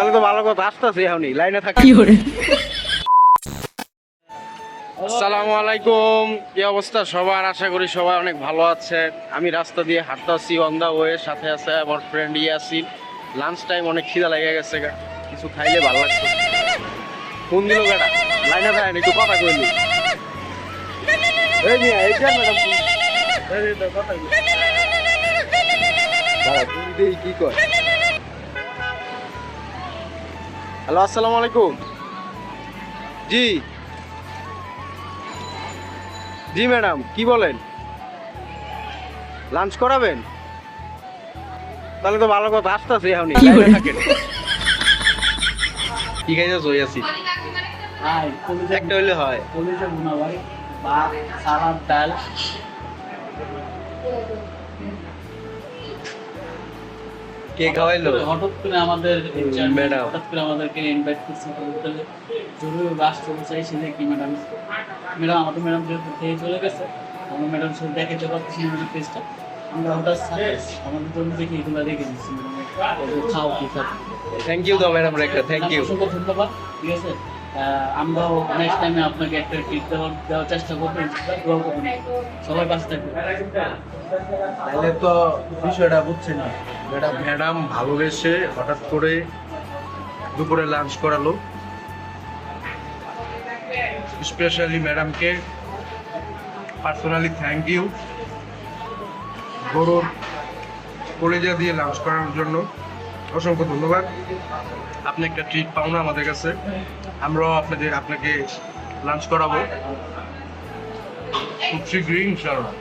তাহলে তো ভালো কথা আসতেছি এখনই লাইনে থাকি। আসসালামু আলাইকুম কি অবস্থা সবার? আশা করি সবাই অনেক ভালো আছে। আমি রাস্তা দিয়ে হাঁটতেছি অন দা ওয়ে সাথে আছে আমার ফ্রেন্ড ইয়াসিন। লাঞ্চ টাইম অনেক খিদা লেগে গেছে গা। কিছু খাইলে ভালো লাগছে। ফোন দিল বেটা লাইনে থাকেন একটু কথা কইলি। এই মিয়া এই ম্যাডাম কথা কি কর? হ্যালো আসসালামু আলাইকুম। জি। জি ম্যাডাম কি বলেন? লাঞ্চ করাবেন? তাহলে তো ভালো কথা আসতেছি এখনই। লাইনে থাকেন কি খাইছো? জই আছি। ভাই কলিজা একটা হইলে হয়। ভাত সালাদ ডাল। কে খাওয়াইলো? হঠাৎ করে আমাদের ম্যাডাম। হঠাৎ করে আমাদেরকে ইনভাইট করছে হোটেলে জরুরি আসতে চাইছি ম্যাডাম ম্যাডাম আমাদের ম্যাডাম যেহেতু খেয়ে চলে গেছে আমরা ম্যাডাম দেখাতে পেজটা আমরা হঠাৎ আমাদের জন্য দেখি এগুলো রেখে দিচ্ছি খাও কি খাও থ্যাংক ইউ দাও ম্যাডাম একটা থ্যাংক ইউ অসংখ্য ধন্যবাদ ঠিক আছে? আমরাও নেক্সট টাইমে আপনাকে একটা ট্রিট দেওয়ার দেওয়ার চেষ্টা দোয়া করবেন। সবাই পাশে থাকবেন। তাহলে তো বিষয়টা বুঝছে না। ম্যাডাম ভালোবেসে হঠাৎ করে দুপুরে লাঞ্চ করালো। স্পেশালি ম্যাডামকে পার্সোনালি থ্যাংক ইউ গরুর কলেজা দিয়ে লাঞ্চ করার জন্য অসংখ্য ধন্যবাদ। আপনি একটা ট্রিট পাও না আমাদের কাছে। আমরাও আপনাদের, আপনাকে লাঞ্চ করাবো। খুব শীঘ্রই, ইনশাআল্লাহ।